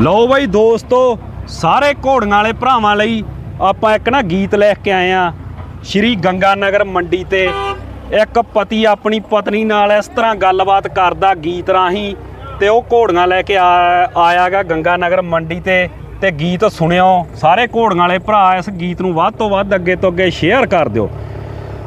ਲਓ ਬਾਈ ਦੋਸਤੋ, ਸਾਰੇ ਘੋੜੀਆਂ ਵਾਲੇ ਭਰਾਵਾਂ ਲਈ ਆਪਾਂ ਇੱਕ ਨਾ ਗੀਤ ਲੈ ਕੇ ਆਏ ਆ ਸ਼੍ਰੀ ਗੰਗਾ ਨਗਰ ਮੰਡੀ ਤੇ ਇੱਕ ਪਤੀ ਆਪਣੀ ਪਤਨੀ ਨਾਲ ਇਸ ਤਰ੍ਹਾਂ ਗੱਲਬਾਤ ਕਰਦਾ ਗੀਤ ਰਾਹੀਂ ਤੇ ਉਹ ਘੋੜੀਆਂ ਲੈ ਕੇ ਆ- ਆਇਆਗਾ ਗੰਗਾ ਨਗਰ ਮੰਡੀ ਤੇ ਤੇ ਗੀਤ ਸੁਣਿਓ। ਸਾਰੇ ਘੋੜੀਆਂ ਵਾਲੇ ਭਰਾ ਇਸ ਗੀਤ ਨੂੰ ਵੱਧ ਤੋਂ ਵੱਧ ਅੱਗੇ ਤੋਂ ਅੱਗੇ ਸ਼ੇਅਰ ਕਰ ਦਿਓ।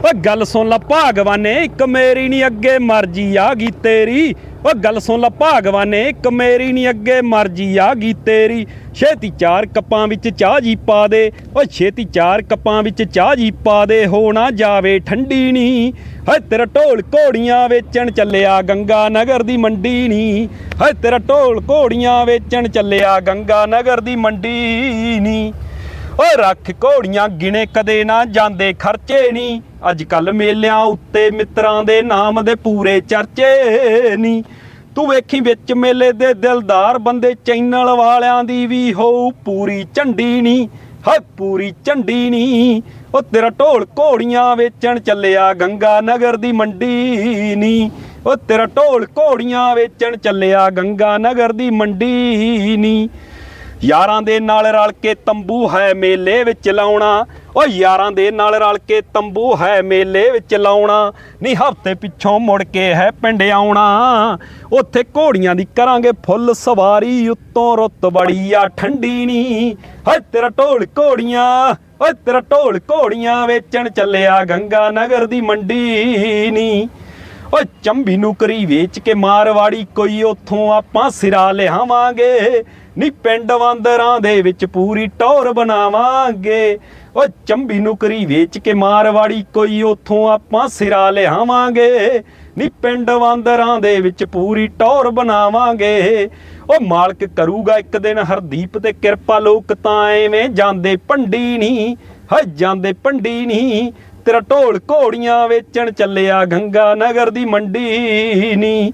ਓ ਗੱਲ ਸੁਣ ਲਾ ਭਾਗਵਾਨੇ, ਇੱਕ ਮੇਰੀ ਨਹੀਂ ਅੱਗੇ ਮਰਜ਼ੀ ਆ ਗਈ ਤੇਰੀ। ਓ ਗੱਲ ਸੁਣ ਲਾ ਭਾਗਵਾਨੇ, ਇੱਕ ਮੇਰੀ ਨਹੀਂ ਅੱਗੇ ਮਰਜ਼ੀ ਆ ਗਈ ਤੇਰੀ। ਛੇਤੀ ਚਾਰ ਕੱਪਾਂ ਵਿੱਚ ਚਾਹ ਜੀ ਪਾ ਦੇ। ਓ ਛੇਤੀ ਚਾਰ ਕੱਪਾਂ ਵਿੱਚ ਚਾਹ ਜੀ ਪਾ ਦੇ। ਹੋ ਨਾ ਜਾਵੇ ਠੰਡੀ ਨਹੀਂ ਹਏ ਤੇਰਾ ਢੋਲ ਘੋੜੀਆਂ ਵੇਚਣ ਚੱਲਿਆ ਗੰਗਾ ਨਗਰ ਦੀ ਮੰਡੀ ਨਹੀਂ ਹਏ ਤੇਰਾ ਢੋਲ ਘੋੜੀਆਂ ਵੇਚਣ ਚੱਲਿਆ ਗੰਗਾ ਨਗਰ ਦੀ ਮੰਡੀ ਨਹੀਂ ਓਏ ਰੱਖ ਘੋੜੀਆਂ ਗਿਣੇ ਕਦੇ ਨਾ ਜਾਂਦੇ ਖਰਚੇ ਨਹੀਂ ਅੱਜ ਕੱਲ ਮੇਲਿਆਂ ਉੱਤੇ ਮਿੱਤਰਾਂ ਦੇ ਨਾਮ ਦੇ ਪੂਰੇ ਚਰਚੇ ਨਹੀਂ ਤੂੰ ਵੇਖੀ ਵਿੱਚ ਮੇਲੇ ਦੇ ਦਿਲਦਾਰ ਬੰਦੇ, ਚੈਨਲ ਵਾਲਿਆਂ ਦੀ ਵੀ ਹੋਊ ਪੂਰੀ ਝੰਡੀ ਨਹੀਂ ਹਾਏ, ਪੂਰੀ ਝੰਡੀ ਨਹੀਂ ਉਹ ਤੇਰਾ ਢੋਲ ਘੋੜੀਆਂ ਵੇਚਣ ਚੱਲਿਆ ਗੰਗਾ ਨਗਰ ਦੀ ਮੰਡੀ ਨਹੀਂ ਉਹ ਤੇਰਾ ਢੋਲ ਘੋੜੀਆਂ ਵੇਚਣ ਚੱਲਿਆ ਗੰਗਾ ਨਗਰ ਦੀ ਮੰਡੀ ਨਹੀਂ ਯਾਰਾਂ ਦੇ ਨਾਲ ਰਲ ਕੇ ਤੰਬੂ ਹੈ ਮੇਲੇ ਵਿੱਚ ਲਾਉਣਾ। ਓ ਯਾਰਾਂ ਦੇ ਨਾਲ ਰਲ ਕੇ ਤੰਬੂ ਹੈ ਮੇਲੇ ਵਿੱਚ ਲਾਉਣਾ। ਨਹੀਂ ਹਫ਼ਤੇ ਪਿੱਛੋਂ ਮੁੜ ਕੇ ਹੈ ਪਿੰਡ ਆਉਣਾ। ਉੱਥੇ ਘੋੜੀਆਂ ਦੀ ਕਰਾਂਗੇ ਫੁੱਲ ਸਵਾਰੀ, ਉੱਤੋਂ ਰੁੱਤ ਬੜੀ ਆ ਠੰਡੀ ਨਹੀਂ ਹਾਏ ਤੇਰਾ ਢੋਲ ਘੋੜੀਆਂ, ਓਏ ਤੇਰਾ ਢੋਲ ਘੋੜੀਆਂ ਵੇਚਣ ਚੱਲਿਆ ਗੰਗਾ ਨਗਰ ਦੀ ਮੰਡੀ ਨਹੀਂ ਓ ਚੰਬੀ ਨੂੰ ਕਰੀ ਵੇਚ ਕੇ ਮਾਰਵਾੜੀ ਕੋਈ ਉਥੋਂ ਆਪਾਂ ਸਿਰਾ ਲਿਆਵਾਂਗੇ। ਨੀ ਪਿੰਡ ਵਾਂਦਰਾਂ ਦੇ ਵਿੱਚ ਪੂਰੀ ਟੌਰ ਬਣਾਵਾਂਗੇ। ਓ ਚੰਬੀ ਨੁਕਰੀ ਵੇਚ ਕੇ ਮਾਰਵਾੜੀ ਕੋਈ ਉਥੋਂ ਆਪਾਂ ਸਿਰਾ ਲਿਆਵਾਂਗੇ। ਨੀ ਪਿੰਡ ਵਾਂਦਰਾਂ ਦੇ ਵਿੱਚ ਪੂਰੀ ਟੌਰ ਬਣਾਵਾਂਗੇ। ਓ ਮਾਲਕ ਕਰੂਗਾ ਇੱਕ ਦਿਨ ਹਰਦੀਪ ਤੇ ਕਿਰਪਾ, ਲੋਕ ਤਾਂ ਐਵੇਂ ਜਾਂਦੇ ਭੰਡੀ ਨਹੀਂ, ਹਾਏ ਜਾਂਦੇ ਭੰਡੀ ਨਹੀਂ। ਤੇਰਾ ਢੋਲ ਘੋੜੀਆਂ ਵੇਚਣ ਚੱਲਿਆ ਗੰਗਾ ਨਗਰ ਦੀ ਮੰਡੀ ਨੀ।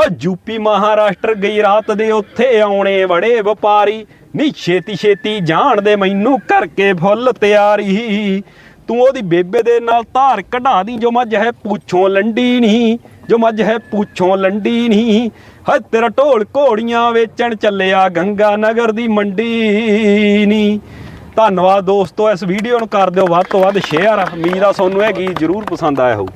ਓ ਯੂਪੀ ਮਹਾਰਾਸ਼ਟਰ ਗਈ ਰਾਤ ਦੇ ਉੱਥੇ ਆਉਣੇ ਬੜੇ ਵਪਾਰੀ। ਨੀ ਛੇਤੀ ਛੇਤੀ ਜਾਣ ਦੇ ਮੈਨੂੰ ਕਰਕੇ ਫੁੱਲ ਤਿਆਰੀ। ਤੂੰ ਉਹਦੀ ਬੇਬੇ ਦੇ ਨਾਲ ਧਾਰ ਕਢਾ ਦੀ, ਜੋ ਮੱਝ ਹੈ ਪੁੱਛੋਂ ਲੰਡੀ ਨਹੀਂ। ਜੋ ਮੱਝ ਹੈ ਪੁੱਛੋਂ ਲੰਡੀ ਨਹੀਂ। ਹਾਏ ਤੇਰਾ ਢੋਲ ਘੋੜੀਆਂ ਵੇਚਣ ਚੱਲਿਆ ਗੰਗਾ ਨਗਰ ਦੀ ਮੰਡੀ ਨਹੀਂ ਧੰਨਵਾਦ ਦੋਸਤੋ, ਇਸ ਵੀਡੀਓ ਨੂੰ ਕਰ ਦਿਓ ਵੱਧ ਤੋਂ ਵੱਧ ਸ਼ੇਅਰ ਉਮੀਦ ਆ ਤੁਹਾਨੂੰ ਇਹ ਗੀਤ ਜ਼ਰੂਰ ਪਸੰਦ ਆਇਆ ਹੋਊ।